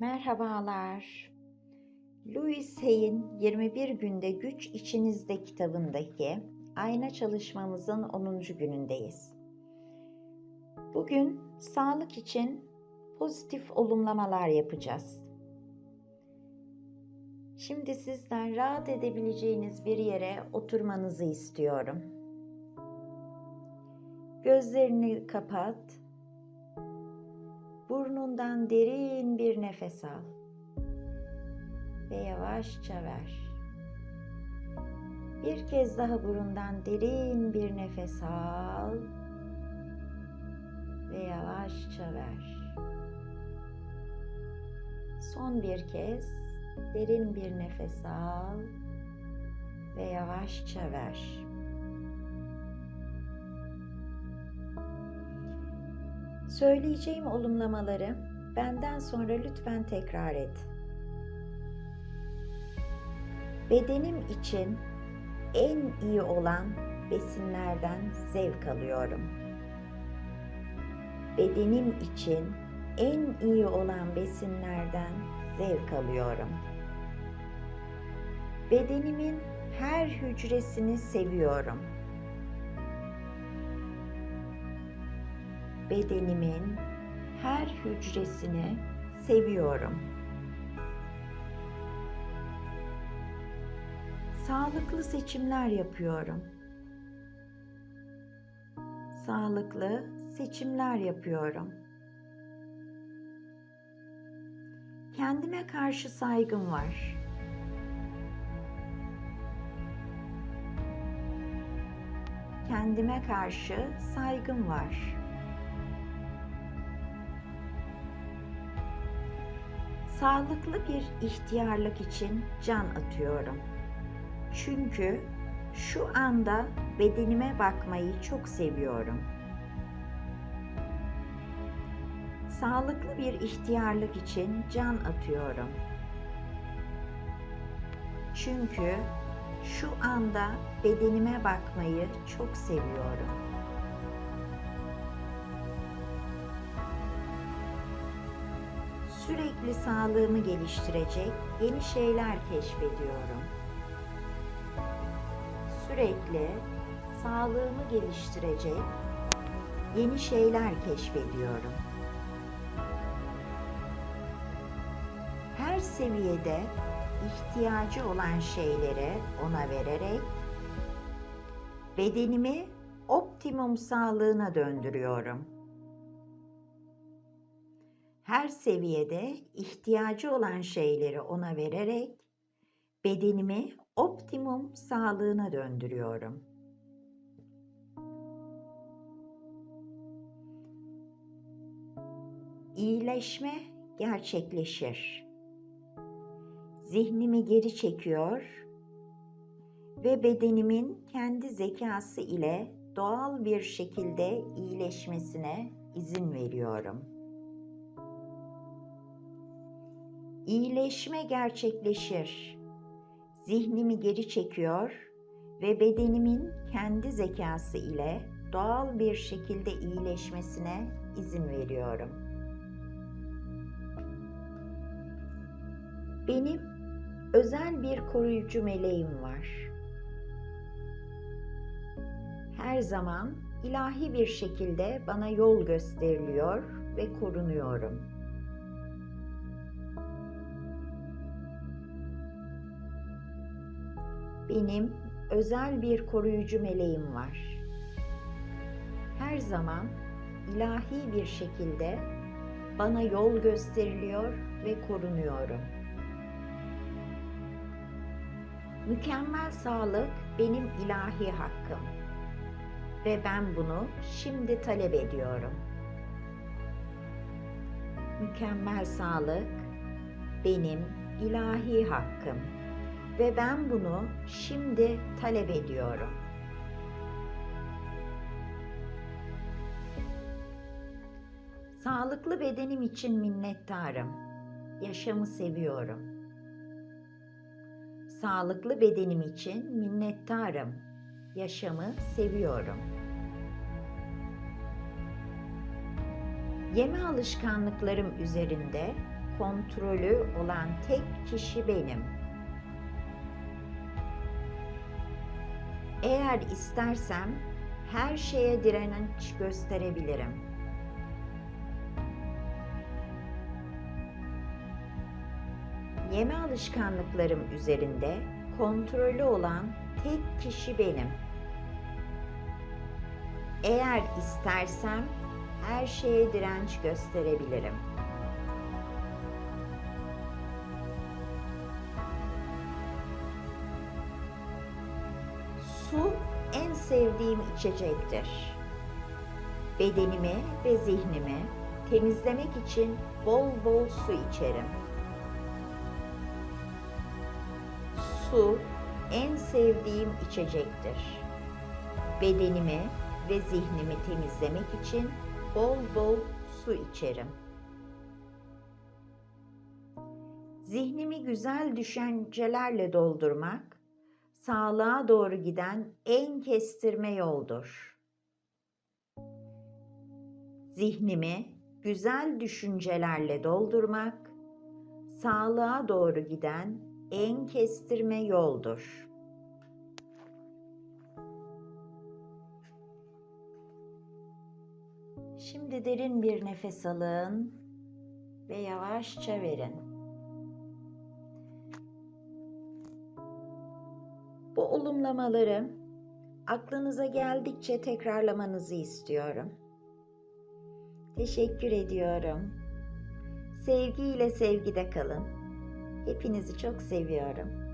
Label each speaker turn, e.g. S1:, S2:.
S1: Merhabalar. Louis Hay'in 21 Günde Güç İçinizde kitabındaki ayna çalışmamızın 10. günündeyiz. Bugün sağlık için pozitif olumlamalar yapacağız. Şimdi sizden rahat edebileceğiniz bir yere oturmanızı istiyorum. Gözlerini kapat. Burnundan derin bir nefes al ve yavaşça ver. Bir kez daha burundan derin bir nefes al ve yavaşça ver. Son bir kez derin bir nefes al ve yavaşça ver. Söyleyeceğim olumlamaları benden sonra lütfen tekrar et. Bedenim için en iyi olan besinlerden zevk alıyorum. Bedenim için en iyi olan besinlerden zevk alıyorum. Bedenimin her hücresini seviyorum. Bedenimin her hücresini seviyorum. Sağlıklı seçimler yapıyorum. Sağlıklı seçimler yapıyorum. Kendime karşı saygım var. Kendime karşı saygım var. Sağlıklı bir ihtiyarlık için can atıyorum. Çünkü şu anda bedenime bakmayı çok seviyorum. Sağlıklı bir ihtiyarlık için can atıyorum. Çünkü şu anda bedenime bakmayı çok seviyorum. Sürekli sağlığımı geliştirecek yeni şeyler keşfediyorum. Sürekli sağlığımı geliştirecek yeni şeyler keşfediyorum. Her seviyede ihtiyacı olan şeylere ona vererek bedenimi optimum sağlığına döndürüyorum. Her seviyede ihtiyacı olan şeyleri ona vererek bedenimi optimum sağlığına döndürüyorum. İyileşme gerçekleşir. Zihnimi geri çekiyor ve bedenimin kendi zekası ile doğal bir şekilde iyileşmesine izin veriyorum. İyileşme gerçekleşir. Zihnimi geri çekiyor ve bedenimin kendi zekası ile doğal bir şekilde iyileşmesine izin veriyorum. Benim özel bir koruyucu meleğim var. Her zaman ilahi bir şekilde bana yol gösteriliyor ve korunuyorum. Benim özel bir koruyucu meleğim var. Her zaman ilahi bir şekilde bana yol gösteriliyor ve korunuyorum. Mükemmel sağlık benim ilahi hakkım ve ben bunu şimdi talep ediyorum. Mükemmel sağlık benim ilahi hakkım ve ben bunu şimdi talep ediyorum. Sağlıklı bedenim için minnettarım. Yaşamı seviyorum. Sağlıklı bedenim için minnettarım. Yaşamı seviyorum. Yeme alışkanlıklarım üzerinde kontrolü olan tek kişi benim. Eğer istersem her şeye direnç gösterebilirim. Yeme alışkanlıklarım üzerinde kontrolü olan tek kişi benim. Eğer istersem her şeye direnç gösterebilirim. Sevdiğim içecektir. Bedenimi ve zihnimi temizlemek için bol bol su içerim. Su en sevdiğim içecektir. Bedenimi ve zihnimi temizlemek için bol bol su içerim. Zihnimi güzel düşüncelerle doldurmak sağlığa doğru giden en kestirme yoldur. Zihnimi güzel düşüncelerle doldurmak sağlığa doğru giden en kestirme yoldur. Şimdi derin bir nefes alın ve yavaşça verin. Bu olumlamaları aklınıza geldikçe tekrarlamanızı istiyorum. Teşekkür ediyorum. Sevgiyle sevgide kalın. Hepinizi çok seviyorum.